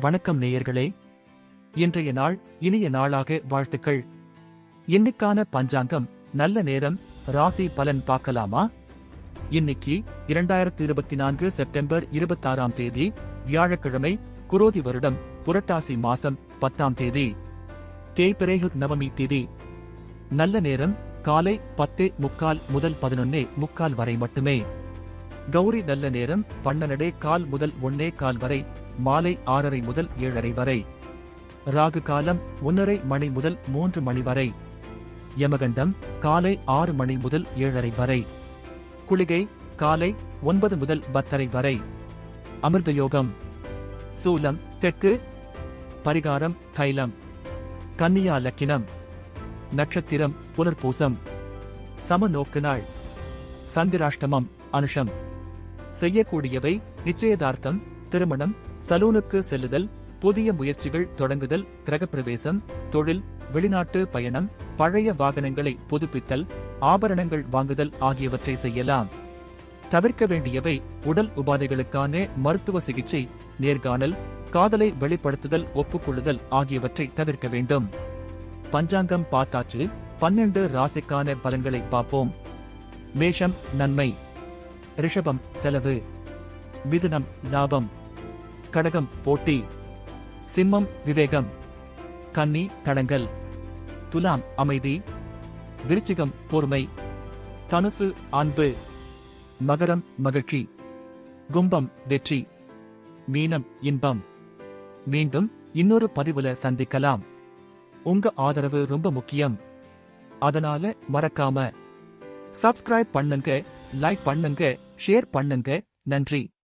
வணக்கம் நேயர்களே. இன்றைய நாள் இனிய நாளாக வாழ்த்துக்கள். இன்னைக்கான பஞ்சாங்கம் நல்ல நேரம் ராசி பலன் பார்க்கலாமா? இன்னைக்கு இரண்டாயிரத்தி இருபத்தி நான்கு செப்டம்பர் இருபத்தாறாம் தேதி வியாழக்கிழமை குரோதி வருடம் புரட்டாசி மாசம் பத்தாம் தேதி. தேய்பிரேகு நவமி தேதி. நல்ல நேரம் காலை பத்து முக்கால் முதல் பதினொன்னே முக்கால் வரை மட்டுமே. கௌரி நல்ல நேரம் பன்னெண்டே கால் முதல் ஒன்னே கால் வரை மாலை ஆறரை முதல் ஏழரை வரை. ராகு காலம் ஒன்னரை மணி முதல் மூன்று மணி வரை. யமகண்டம் காலை ஆறு மணி முதல் ஏழரை வரை. குளிகை காலை ஒன்பது முதல் பத்தரை வரை. அமிர்த யோகம் சூலம் தெற்கு. பரிகாரம் தைலம். கன்னியா லக்கினம். நட்சத்திரம் புனர்பூசம். சமநோக்கு நாள். சந்திராஷ்டமம் அனுஷம். செய்யக்கூடியவை நிச்சயதார்த்தம் திருமணம் சலூனுக்கு செல்லுதல் புதிய முயற்சிகள் தொடங்குதல் கிரகப்பிரவேசம் தொழில் வெளிநாட்டு பயணம் பழைய வாகனங்களை புதுப்பித்தல் ஆபரணங்கள் வாங்குதல் ஆகியவற்றை செய்யலாம். தவிர்க்க வேண்டியவை உடல் உபாதைகளுக்கான மருத்துவ சிகிச்சை நேர்காணல் காதலை வெளிப்படுத்துதல் ஒப்புக்கொள்ளுதல் ஆகியவற்றை தவிர்க்க வேண்டும். பஞ்சாங்கம் பார்த்தாச்சு பன்னெண்டு ராசிக்கான பலன்களை பார்ப்போம். மேஷம் நன்மை. ரிஷபம் செலவு. மிதுனம் லாபம். கடகம் போட்டி. சிம்மம் விவேகம். கன்னி தடங்கல். துலாம் அமைதி. விருச்சிகம் பொறுமை. தனுசு அன்பு. மகரம் மகிழ்ச்சி. கும்பம் வெற்றி. மீனம் இன்பம். மீண்டும் இன்னொரு பதிவுல சந்திக்கலாம். உங்க ஆதரவு ரொம்ப முக்கியம். அதனால மறக்காம சப்ஸ்கிரைப் பண்ணுங்க லைக் பண்ணுங்க ஷேர் பண்ணுங்க. நன்றி.